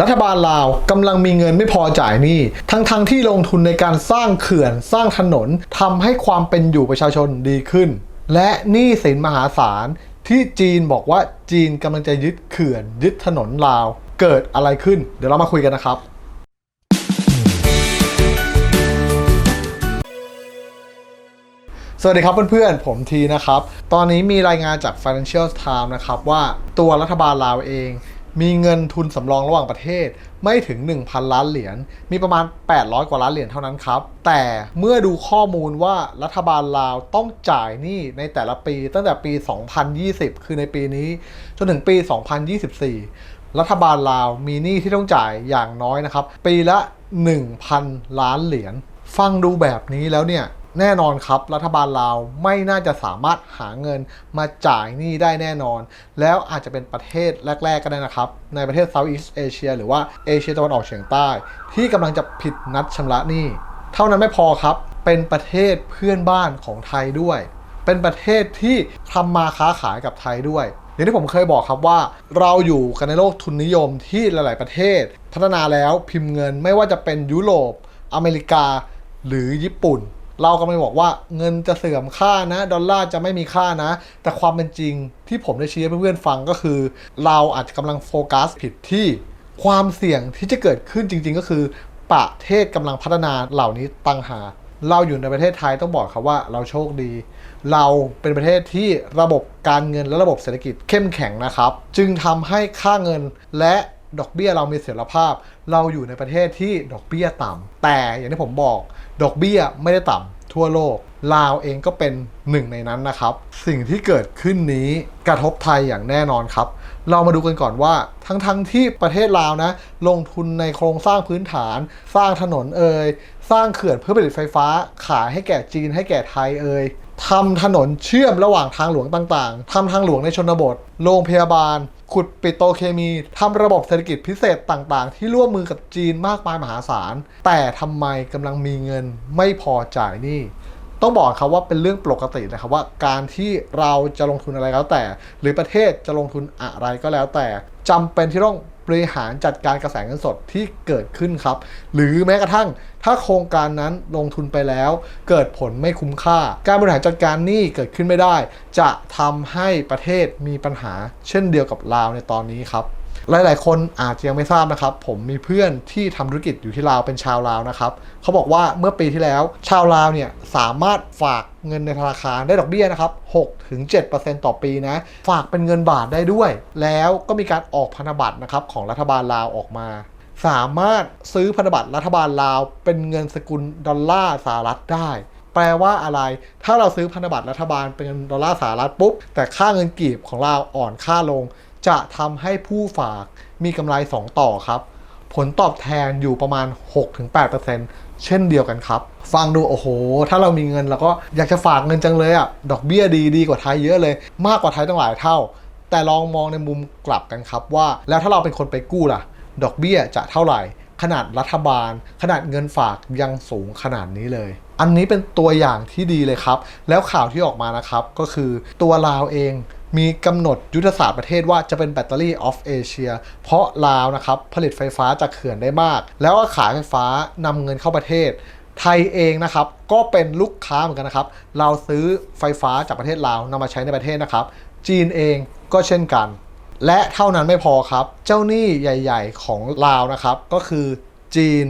รัฐบาลลาวกำลังมีเงินไม่พอจ่ายหนี้ ทั้งๆทที่ลงทุนในการสร้างเขื่อนสร้างถนนทำให้ความเป็นอยู่ประชาชนดีขึ้น และหนี้สินมหาศาลที่จีนบอกว่าจีนกำลังจะยึดเขื่อน ยึดถนนลาว เกิดอะไรขึ้น เดี๋ยวเรามาคุยกันนะครับสวัสดีครับเพื่อนๆ ผมทีนะครับ ตอนนี้มีรายงานจาก Financial Times นะครับว่าตัวรัฐบาลลาวเอง มีเงินทุนสำรองระหว่างประเทศไม่ถึง 1,000 ล้านเหรียญ มีประมาณ 800 กว่าล้านเหรียญเท่านั้นครับ แต่เมื่อดูข้อมูลว่ารัฐบาลลาวต้องจ่ายหนี้ในแต่ละปีตั้งแต่ปี 2020 คือในปีนี้ จนถึงปี 2024 รัฐบาลลาวมีหนี้ที่ต้องจ่ายอย่างน้อยนะครับ ปีละ 1,000 ล้านเหรียญ ฟังดูแบบนี้แล้วเนี่ย แน่นอนครับ รัฐบาลลาวไม่น่าจะสามารถหาเงินมาจ่ายหนี้ได้แน่นอน แล้วอาจจะเป็นประเทศแรก ๆ ก็ได้นะครับ ในประเทศ Southeast Asia หรือว่าเอเชียตะวันออกเฉียงใต้ ที่กำลังจะผิดนัดชำระหนี้ เท่านั้นไม่พอครับ เป็นประเทศเพื่อนบ้านของไทยด้วย เป็นประเทศที่ทำมาค้าขายกับไทยด้วยอย่างที่ผมเคยบอกครับว่าเราอยู่กันในโลกทุนนิยมที่หลาย ๆ ประเทศ พัฒนาแล้วพิมพ์เงินไม่ว่าจะเป็นยุโรป อเมริกา หรือญี่ปุ่น เรากำลังบอกว่าเงินจะเสื่อมค่านะ ดอลลาร์จะไม่มีค่านะ แต่ความเป็นจริงที่ผมได้ชี้ให้เพื่อนๆฟังก็คือ เราอาจจะกำลังโฟกัสผิดที่ความเสี่ยงที่จะเกิดขึ้นจริง ๆ ก็คือ ประเทศกำลังพัฒนาเหล่านี้ตังหา เราอยู่ในประเทศไทยต้องบอกครับว่าเราโชคดี เราเป็นประเทศที่ระบบการเงินและระบบเศรษฐกิจเข้มแข็งนะครับ จึงทำให้ค่าเงินและ ดอกเบี้ยเรามีเสถียรภาพ เราอยู่ในประเทศที่ดอกเบี้ยต่ำแต่อย่างที่ผมบอก ดอกเบี้ยไม่ได้ต่ำทั่วโลก ลาวเองก็เป็นหนึ่งในนั้นนะครับ สิ่งที่เกิดขึ้นนี้กระทบไทยอย่างแน่นอนครับ เรามาดูกันก่อนว่า ทั้งๆทที่ประเทศลาวนะ ลงทุนในโครงสร้างพื้นฐาน สร้างถนนเอ่ยสร้างเขื่อนเพื่อผลิตไฟฟ้า ขายให้แก่จีนให้แก่ไทยเอ่ยทำถนนเชื่อมระหว่างทางหลวงต่างๆ ทำทางหลวงในชนบท โรงพยาบาล ขุดปิโตเคมีทำระบบเศรษฐกิจพิเศษต่างๆ ที่ร่วมมือกับจีนมากมายมหาศาล แต่ทำไมกำลังมีเงินไม่พอจ่ายหนี้ต้องบอกครับว่าเป็นเรื่องปกตินะครับว่าการที่เราจะลงทุนอะไรก็แล้วแต่ หรือประเทศจะลงทุนอะไรก็แล้วแต่จำเป็นที่ต้อง บริหารจัดการกระแสเงินสดที่เกิดขึ้นครับ หรือแม้กระทั่งถ้าโครงการนั้นลงทุนไปแล้ว เกิดผลไม่คุ้มค่า การบริหารจัดการหนี้เกิดขึ้นไม่ได้ จะทำให้ประเทศมีปัญหาเช่นเดียวกับลาวในตอนนี้ครับ หลาย ๆ คนอาจจะยังไม่ทราบนะครับ ผมมีเพื่อนที่ทำธุรกิจอยู่ที่ลาวเป็นชาวลาวนะครับเขาบอกว่าเมื่อปีที่แล้ว ชาวลาวเนี่ยสามารถฝากเงินในธนาคารได้ดอกเบี้ยนะครับ6ถึง7%ต่อปีนะ ฝากเป็นเงินบาทได้ด้วย แล้วก็มีการออกพันธบัตรนะครับของรัฐบาลลาวออกมา สามารถซื้อพันธบัตรรัฐบาลลาว เป็นเงินสกุลดอลลาร์สหรัฐได้แปลว่าอะไร ถ้าเราซื้อพันธบัตรรัฐบาลเป็นเงินดอลลาร์สหรัฐปุ๊บ แต่ค่าเงินกีบของเราอ่อนค่าลง จะทำให้ผู้ฝากมีกำไร 2 ต่อครับ ผลตอบแทนอยู่ประมาณ 6-8%เช่นเดียวกันครับ ฟังดูโอ้โห ถ้าเรามีเงินเราก็อยากจะฝากเงินจังเลยอะ่ะ ดอกเบี้ยดีดีกว่าไทยเยอะเลย มากกว่าไทยตั้งหลายเท่า แต่ลองมองในมุมกลับกันครับว่า แล้วถ้าเราเป็นคนไปกู้ล่ะ ดอกเบี้ยจะเท่าไหร่ ขนาดรัฐบาล ขนาดเงินฝากยังสูงขนาดนี้เลยอันนี้เป็นตัวอย่างที่ดีเลยครับ แล้วข่าวที่ออกมานะครับ ก็คือตัวลาวเอง มีกำหนดยุทธศาสตร์ประเทศว่าจะเป็นแบตเตอรี่ออฟเอเชียเพราะลาวนะครับผลิตไฟฟ้าจากเขื่อนได้มาก แล้วก็ขายไฟฟ้านำเงินเข้าประเทศไทยเองนะครับก็เป็นลูกค้าเหมือนกันนะครับ เราซื้อไฟฟ้าจากประเทศลาวนำมาใช้ในประเทศนะครับ จีนเองก็เช่นกัน และเท่านั้นไม่พอครับ เจ้าหนี้ใหญ่ ๆ ของลาวนะครับ ก็คือจีน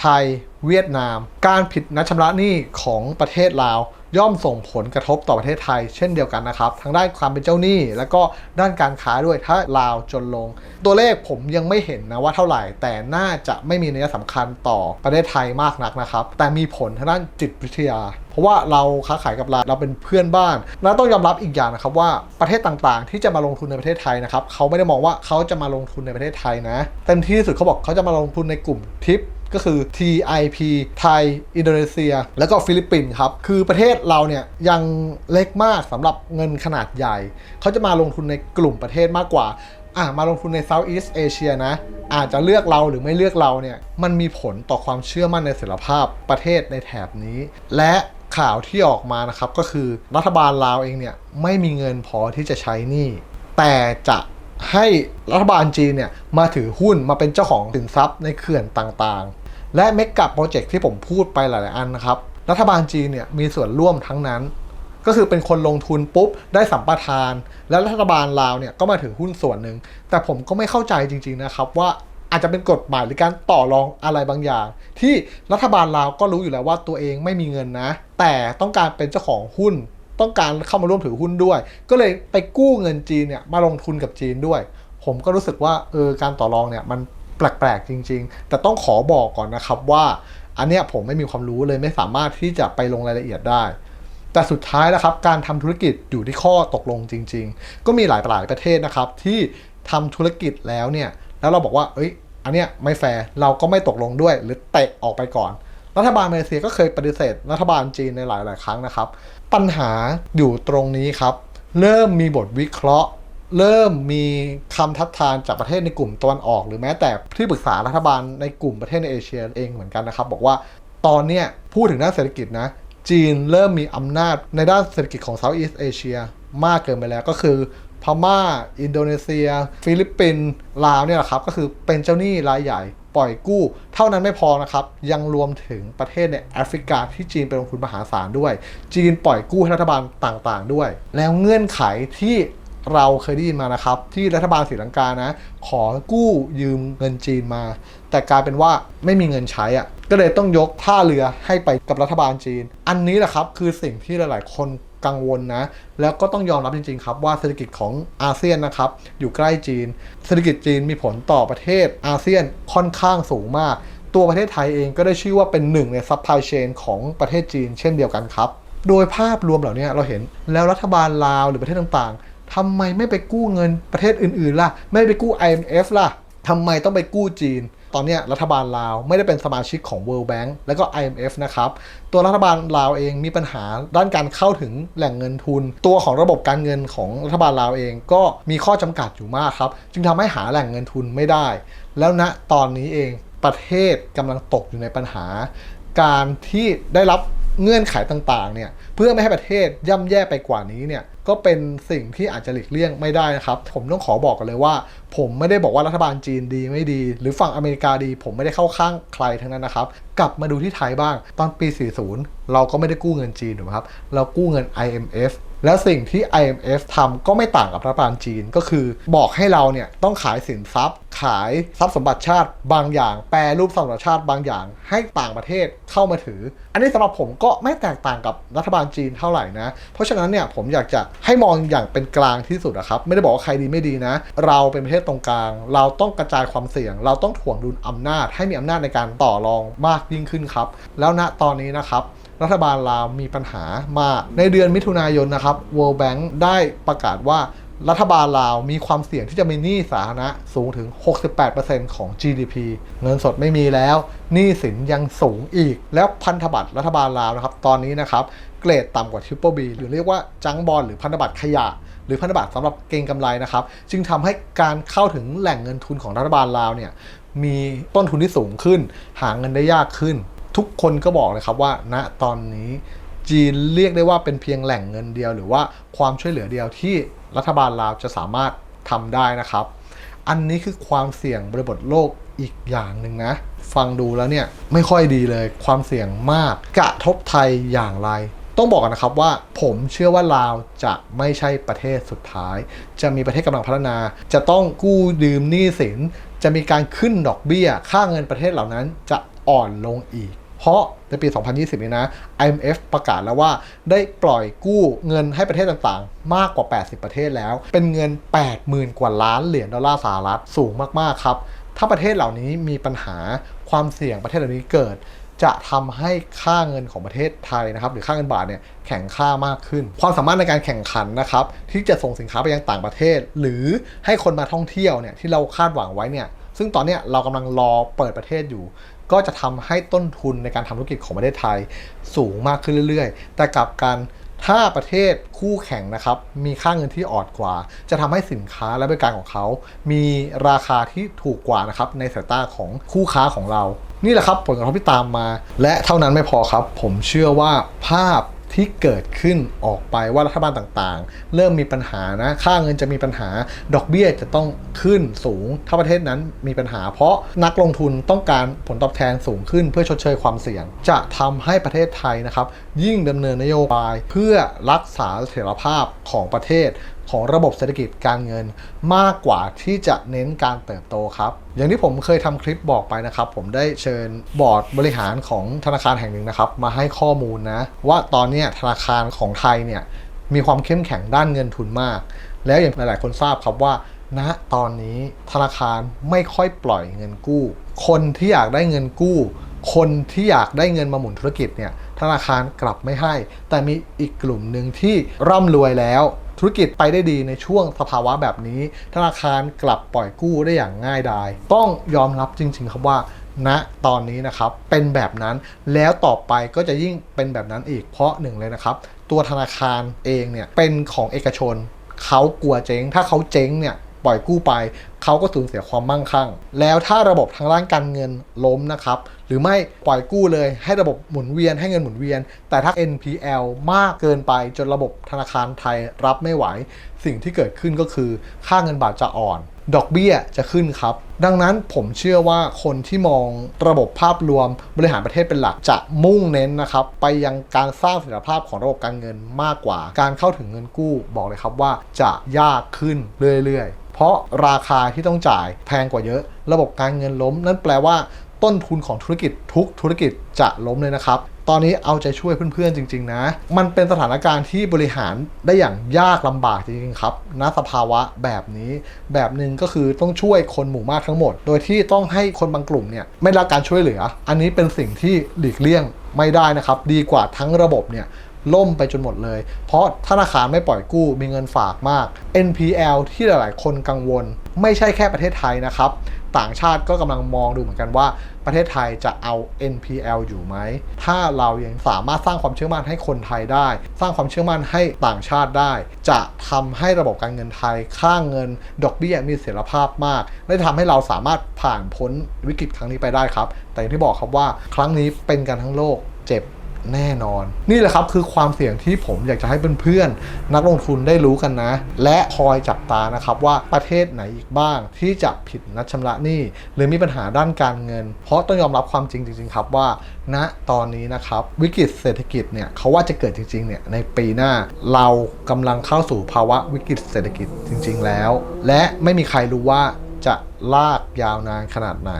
ไทย เวียดนาม การผิดนัดชำระหนี้ของประเทศลาว ย่อมส่งผลกระทบต่อประเทศไทย เช่นเดียวกันนะครับทั้งด้านความเป็นเจ้าหนี้ แล้วก็ด้านการค้าด้วยถ้าลาวจนลง ตัวเลขผมยังไม่เห็นนะว่าเท่าไหร่ แต่น่าจะไม่มีนัยสำคัญต่อประเทศไทยมากนักนะครับ แต่มีผลทางด้านจิตวิทยา เพราะว่าเราค้าขายกับลาวเราเป็นเพื่อนบ้านแล้วต้องยอมรับอีกอย่างนะครับว่าประเทศต่างๆ ที่จะมาลงทุนในประเทศไทยนะครับเขาไม่ได้มองว่าเขาจะมาลงทุนในประเทศไทยนะเต็มที่ที่สุดเขาบอกเขาจะมาลงทุนในกลุ่มทิป ก็คือ TIP ไทย อินโดนีเซีย แล้วก็ฟิลิปปินส์ครับ คือประเทศเราเนี่ยยังเล็กมากสำหรับเงินขนาดใหญ่ เขาจะมาลงทุนในกลุ่มประเทศมากกว่าอะมาลงทุนใน Southeast Asia นะ อาจจะเลือกเราหรือไม่เลือกเราเนี่ย มันมีผลต่อความเชื่อมั่นในเสถีภาพประเทศในแถบนี้ และข่าวที่ออกมานะครับก็คือรัฐบาลลาวเองเนี่ย ไม่มีเงินพอที่จะใช้หนี้แต่จะ ให้รัฐบาลจีนเนี่ยมาถือหุ้นมาเป็นเจ้าของสินทรัพย์ในเขื่อนต่างๆ และเมกะโปรเจกต์ที่ผมพูดไปหลายๆอันนะครับ รัฐบาลจีนเนี่ยมีส่วนร่วมทั้งนั้น ก็คือเป็นคนลงทุนปุ๊บได้สัมปทาน แล้วรัฐบาลลาวเนี่ยก็มาถือหุ้นส่วนหนึ่ง แต่ผมก็ไม่เข้าใจจริง ๆนะครับว่าอาจจะเป็นกฎหมายหรือการต่อรองอะไรบางอย่าง ที่รัฐบาลลาวก็รู้อยู่แล้วว่าตัวเองไม่มีเงินนะ แต่ต้องการเป็นเจ้าของหุ้น ต้องการเข้ามาร่วมถือหุ้นด้วย ก็เลยไปกู้เงินจีนเนี่ยมาลงทุนกับจีนด้วย ผมก็รู้สึกว่าเออการต่อรองเนี่ยมันแปลกๆจริง ๆ แต่ต้องขอบอกก่อนนะครับว่า อันเนี้ยผมไม่มีความรู้เลยไม่สามารถที่จะไปลงรายละเอียดได้ แต่สุดท้ายนะครับการทำธุรกิจอยู่ที่ข้อตกลงจริง ๆ ก็มีหลายหลายประเทศนะครับที่ทำธุรกิจแล้วเนี่ยแล้วเราบอกว่าเอ้ยอันเนี้ยไม่แฟร์เราก็ไม่ตกลงด้วยหรือเตะออกไปก่อน รัฐบาลมาเลเซียก็เคยปฏิเสธ รัฐบาลจีนในหลาย ๆ ครั้งนะครับ ปัญหาอยู่ตรงนี้ครับ เริ่มมีบทวิเคราะห์ เริ่มมีคำทัดทานจากประเทศในกลุ่มตะวันออก หรือแม้แต่ที่ปรึกษารัฐบาลในกลุ่มประเทศในเอเชียเองเหมือนกันนะครับ บอกว่าตอนเนี้ยพูดถึงด้านเศรษฐกิจนะจีนเริ่มมีอำนาจในด้านเศรษฐกิจของเซาท์อีสเอเชียมากเกินไปแล้วก็คือพม่า อินโดนีเซีย ฟิลิปปินส์ลาวเนี่ยแหละครับ ก็คือเป็นเจ้าหนี้รายใหญ่ ปล่อยกู้ เท่านั้นไม่พอนะครับ ยังรวมถึงประเทศในแอฟริกาที่จีนไปลงทุนมหาศาลด้วย จีนปล่อยกู้ให้รัฐบาลต่างๆ ด้วย แล้วเงื่อนไขที่เราเคยได้ยินมานะครับ ที่รัฐบาลศรีลังกานะ ขอกู้ยืมเงินจีนมา แต่กลายเป็นว่าไม่มีเงินใช้อะ่ะก็เลยต้องยกท่าเรือให้ไปกับรัฐบาลจีน อันนี้แหละครับคือสิ่งที่หลาย ๆ คน กังวลนะ แล้วก็ต้องยอมรับจริงๆครับว่าเศรษฐกิจของอาเซียนนะครับอยู่ใกล้จีน เศรษฐกิจจีนมีผลต่อประเทศอาเซียนค่อนข้างสูงมาก ตัวประเทศไทยเองก็ได้ชื่อว่าเป็นหนึ่งในซัพพลายเชนของประเทศจีนเช่นเดียวกันครับ โดยภาพรวมเหล่านี้เราเห็นแล้วรัฐบาลลาวหรือประเทศต่างๆทำไมไม่ไปกู้เงินประเทศอื่นๆล่ะ ไม่ไปกู้ IMF ล่ะทำไมต้องไปกู้จีน ตอนนี้รัฐบาลลาวไม่ได้เป็นสมาชิกของ World Bank แล้วก็ IMF นะครับ ตัวรัฐบาลลาวเองมีปัญหาด้านการเข้าถึงแหล่งเงินทุน ตัวของระบบการเงินของรัฐบาลลาวเองก็มีข้อจำกัดอยู่มากครับ จึงทำให้หาแหล่งเงินทุนไม่ได้ แล้วณตอนนี้เองประเทศกำลังตกอยู่ในปัญหา การที่ได้รับ เงื่อนไขต่างๆเนี่ยเพื่อไม่ให้ประเทศย่ำแย่ไปกว่านี้เนี่ยก็เป็นสิ่งที่อาจจะหลีกเลี่ยงไม่ได้นะครับ ผมต้องขอบอกกันเลยว่า ผมไม่ได้บอกว่ารัฐบาลจีนดีไม่ดี หรือฝั่งอเมริกาดี ผมไม่ได้เข้าข้างใครทั้งนั้นนะครับ กลับมาดูที่ไทยบ้างตอนปี 40 เราก็ไม่ได้กู้เงินจีนถูกไหมครับ เรากู้เงิน IMF แล้วสิ่งที่ IMF ทำก็ไม่ต่างกับรัฐบาลจีน ก็คือบอกให้เราเนี่ยต้องขายสินทรัพย์ ขายทรัพย์สมบัติชาติบางอย่าง แปรรูปทรัพย์สมบัติชาติบางอย่าง ให้ต่างประเทศเข้ามาถือ อันนี้สำหรับผมก็ไม่แตกต่างกับรัฐบาลจีนเท่าไหร่นะ เพราะฉะนั้นเนี่ยผมอยากจะให้มองอย่างเป็นกลางที่สุดนะครับ ไม่ได้บอกว่าใครดีไม่ดีนะ เราเป็นประเทศตรงกลาง เราต้องกระจายความเสี่ยง เราต้องถ่วงดุลอำนาจ ให้มีอำนาจในการต่อรองมากยิ่งขึ้นครับ แล้วณตอนนี้นะครับ รัฐบาลลาวมีปัญหามากในเดือนมิถุนายนนะครับ World Bank ได้ประกาศว่ารัฐบาลลาวมีความเสี่ยงที่จะมีหนี้สาธารณะสูงถึง 68%ของ GDP เงินสดไม่มีแล้ว หนี้สินยังสูงอีก แล้วพันธบัตรรัฐบาลลาวนะครับ ตอนนี้นะครับ เกรดต่ำกว่า Triple B หรือเรียกว่าจังบอลหรือพันธบัตรขยะ หรือพันธบัตรสำหรับเก็งกำไรนะครับ จึงทำให้การเข้าถึงแหล่งเงินทุนของรัฐบาลลาวเนี่ยมีต้นทุนที่สูงขึ้น หาเงินได้ยากขึ้น ทุกคนก็บอกเลยครับว่าณตอนนี้จีนเรียกได้ว่าเป็นเพียงแหล่งเงินเดียว หรือว่าความช่วยเหลือเดียวที่รัฐบาลลาวจะสามารถทำได้นะครับ อันนี้คือความเสี่ยงบริบทโลกอีกอย่างหนึ่งนะ ฟังดูแล้วเนี่ยไม่ค่อยดีเลยความเสี่ยงมากกระทบไทยอย่างไร ต้องบอกกันนะครับว่าผมเชื่อว่าลาวจะไม่ใช่ประเทศสุดท้าย จะมีประเทศกำลังพัฒนา จะต้องกู้ยืมหนี้สิน จะมีการขึ้นดอกเบี้ย ค่าเงินประเทศเหล่านั้นจะอ่อนลงอีก เพราะในปี 2020 นี้นะ IMF ประกาศแล้วว่าได้ปล่อยกู้เงินให้ประเทศต่างๆ มากกว่า 80 ประเทศแล้ว เป็นเงิน 80,000 กว่าล้านเหรียญดอลลาร์สหรัฐสูงมาก ๆ ครับ ถ้าประเทศเหล่านี้มีปัญหาความเสี่ยงประเทศเหล่านี้เกิดจะทำให้ค่าเงินของประเทศไทยนะครับ หรือค่าเงินบาทเนี่ยแข็งค่ามากขึ้น ความสามารถในการแข่งขันนะครับ ที่จะส่งสินค้าไปยังต่างประเทศ หรือให้คนมาท่องเที่ยวเนี่ยที่เราคาดหวังไว้เนี่ยซึ่งตอนนี้เรากำลังรอเปิดประเทศอยู่ ก็จะทำให้ต้นทุนในการทำธุรกิจของประเทศไทยสูงมากขึ้นเรื่อยๆ แต่กลับกันถ้าประเทศคู่แข่งนะครับมีค่าเงินที่อ่อนกว่า จะทำให้สินค้าและบริการของเขา มีราคาที่ถูกกว่านะครับในสายตาของคู่ค้าของเรา นี่แหละครับผลกระทบที่ตามมา และเท่านั้นไม่พอครับ ผมเชื่อว่าภาพ ที่เกิดขึ้นออกไปว่ารัฐบาลต่างๆ เริ่มมีปัญหานะ ค่าเงินจะมีปัญหา ดอกเบี้ยจะต้องขึ้นสูง ถ้าประเทศนั้นมีปัญหา เพราะนักลงทุนต้องการผลตอบแทนสูงขึ้น เพื่อชดเชยความเสี่ยง จะทำให้ประเทศไทยนะครับ ยิ่งดำเนินนโยบายเพื่อรักษาเสถียรภาพของประเทศ ของระบบเศรษฐกิจการเงินมากกว่าที่จะเน้นการเติบโตครับ อย่างที่ผมเคยทำคลิปบอกไปนะครับ ผมได้เชิญบอร์ดบริหารของธนาคารแห่งหนึ่งนะครับ มาให้ข้อมูลนะว่าตอนนี้ธนาคารของไทยเนี่ยมีความเข้มแข็งด้านเงินทุนมาก แล้วอย่างหลาย ๆ คนทราบครับว่าณตอนนี้ธนาคารไม่ค่อยปล่อยเงินกู้ คนที่อยากได้เงินกู้ คนที่อยากได้เงินมาหมุนธุรกิจเนี่ยธนาคารกลับไม่ให้ แต่มีอีกกลุ่มหนึ่งที่ร่ำรวยแล้ว ธุรกิจไปได้ดีในช่วงสภาวะแบบนี้ ธนาคารกลับปล่อยกู้ได้อย่างง่ายดาย ต้องยอมรับจริง ๆ ครับว่าณตอนนี้นะครับเป็นแบบนั้นแล้วต่อไปก็จะยิ่งเป็นแบบนั้นอีกเพราะหนึ่งเลยนะครับ ตัวธนาคารเองเนี่ยเป็นของเอกชนเขากลัวเจ๊ง ถ้าเขาเจ๊งเนี่ยปล่อยกู้ไป เขาก็สูญเสียความมั่งคั่ง แล้วถ้าระบบทางด้านการเงินล้มนะครับ หรือไม่ปล่อยกู้เลยให้ระบบหมุนเวียนให้เงินหมุนเวียน แต่ถ้า NPL มากเกินไปจนระบบธนาคารไทยรับไม่ไหว สิ่งที่เกิดขึ้นก็คือค่าเงินบาทจะอ่อน ดอกเบี้ยจะขึ้นครับ ดังนั้นผมเชื่อว่าคนที่มองระบบภาพรวมบริหารประเทศเป็นหลักจะมุ่งเน้นนะครับ ไปยังการสร้างเสถียรภาพของระบบการเงินมากกว่า การเข้าถึงเงินกู้บอกเลยครับว่าจะยากขึ้นเรื่อยๆ เพราะราคาที่ต้องจ่ายแพงกว่าเยอะ ระบบการเงินล้ม นั่นแปลว่า ต้นทุนของธุรกิจทุกธุรกิจจะล้มเลยนะครับ ตอนนี้เอาใจช่วยเพื่อนๆจริง ๆ นะ มันเป็นสถานการณ์ที่บริหารได้อย่างยากลำบากจริงๆครับณสภาวะแบบนี้ แบบหนึ่งก็คือต้องช่วยคนหมู่มากทั้งหมด โดยที่ต้องให้คนบางกลุ่มเนี่ยไม่รับการช่วยเหลือ อันนี้เป็นสิ่งที่หลีกเลี่ยงไม่ได้นะครับ ดีกว่าทั้งระบบเนี่ยล่มไปจนหมดเลย เพราะธนาคารไม่ปล่อยกู้มีเงินฝากมาก NPL ที่หลายๆ คนกังวล ไม่ใช่แค่ประเทศไทยนะครับ ต่างชาติก็กำลังมองดูเหมือนกันว่าประเทศไทยจะเอา NPL อยู่ไหม ถ้าเรายังสามารถสร้างความเชื่อมั่นให้คนไทยได้ สร้างความเชื่อมั่นให้ต่างชาติได้ จะทำให้ระบบการเงินไทย ค่าเงิน ดอกเบี้ยมีเสถียรภาพมากและทำให้เราสามารถผ่านพ้นวิกฤตครั้งนี้ไปได้ครับ แต่อย่างที่บอกครับว่า ครั้งนี้เป็นกันทั้งโลก เจ็บ แน่นอน นี่แหละครับคือความเสี่ยงที่ผมอยากจะให้เพื่อนๆนักลงทุนได้รู้กันนะ และคอยจับตานะครับว่าประเทศไหนอีกบ้าง ที่จะผิดนัดชำระหนี้หรือมีปัญหาด้านการเงิน เพราะต้องยอมรับความจริงจริงๆครับว่าณตอนนี้นะครับวิกฤตเศรษฐกิจเนี่ยเขาว่าจะเกิดจริงๆเนี่ยในปีหน้าเรากำลังเข้าสู่ภาวะวิกฤตเศรษฐกิจจริง ๆ แล้ว และไม่มีใครรู้ว่า จะลากยาวนานขนาดไหน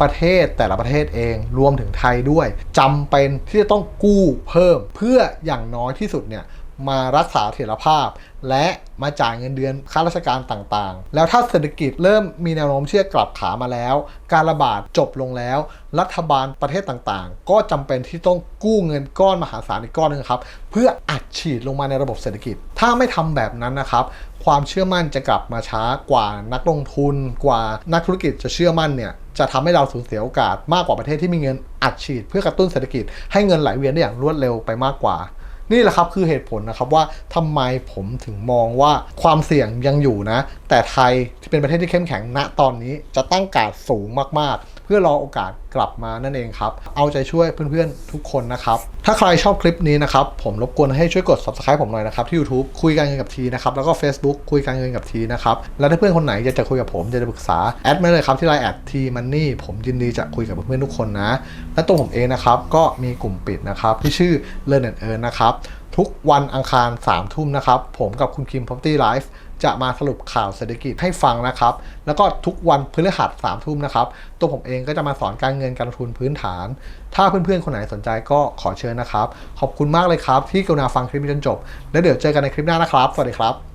ประเทศแต่ละประเทศเองรวมถึงไทยด้วยจำเป็นที่จะต้องกู้เพิ่ม เพื่ออย่างน้อยที่สุดเนี่ย มารักษาเสถียรภาพ และมาจ่ายเงินเดือนข้าราชการต่างๆ แล้วถ้าเศรษฐกิจเริ่มมีแนวโน้มที่จะกลับขามาแล้ว การระบาดจบลงแล้ว รัฐบาลประเทศต่างๆ ก็จำเป็นที่ต้องกู้เงินก้อนมหาศาลอีกก้อนหนึงครับ เพื่ออัดฉีดลงมาในระบบเศรษฐกิจ ถ้าไม่ทำแบบนั้นนะครับ ความเชื่อมั่นจะกลับมาช้ากว่านักลงทุน กว่านักธุรกิจจะเชื่อมั่นเนี่ยจะทำให้เราสูญเสียโอกาสมากกว่าประเทศที่มีเงินอัดฉีด เพื่อกระตุ้นเศรษฐกิจให้เงินไหลเวียนได้อย่างรวดเร็วไปมากกว่า นี่แหละครับคือเหตุผลนะครับว่าทำไมผมถึงมองว่าความเสี่ยงยังอยู่นะ แต่ไทยที่เป็นประเทศที่เข้มแข็งณตอนนี้จะตั้งการสูงมากๆ เพื่อรอโอกาสกลับมานั่นเองครับ เอาใจช่วยเพื่อนๆทุกคนนะครับ ถ้าใครชอบคลิปนี้นะครับ ผมรบกวนให้ช่วยกด subscribe ผมหน่อยนะครับที่ YouTube คุยกันเงินกับทีนะครับ แล้วก็ Facebook คุยกันเงินกับทีนะครับ แล้วถ้าเพื่อนคนไหนอยากจะคุยกับผมอยากจะปรึกษาแอดมาเลยครับที่ไลน์แอดทีมันนี่ผมยินดีจะคุยกับเพื่อนๆทุกคนนะ และตัวผมเองนะครับก็มีกลุ่มปิดนะครับที่ชื่อ Learn and Earn นะครับทุกวันอังคาร3ามทุ่มนะครับผมกับคุณคิม Property Life จะมาสรุปข่าวเศรษฐกิจให้ฟังนะครับ แล้วก็ทุกวันพฤหัสสามทุ่มนะครับ ตัวผมเองก็จะมาสอนการเงินการลงทุนพื้นฐาน ถ้าเพื่อนๆ คนไหนสนใจก็ขอเชิญนะครับ ขอบคุณมากเลยครับที่กรุณาฟังคลิปนี้จนจบ แล้วเดี๋ยวเจอกันในคลิปหน้านะครับ สวัสดีครับ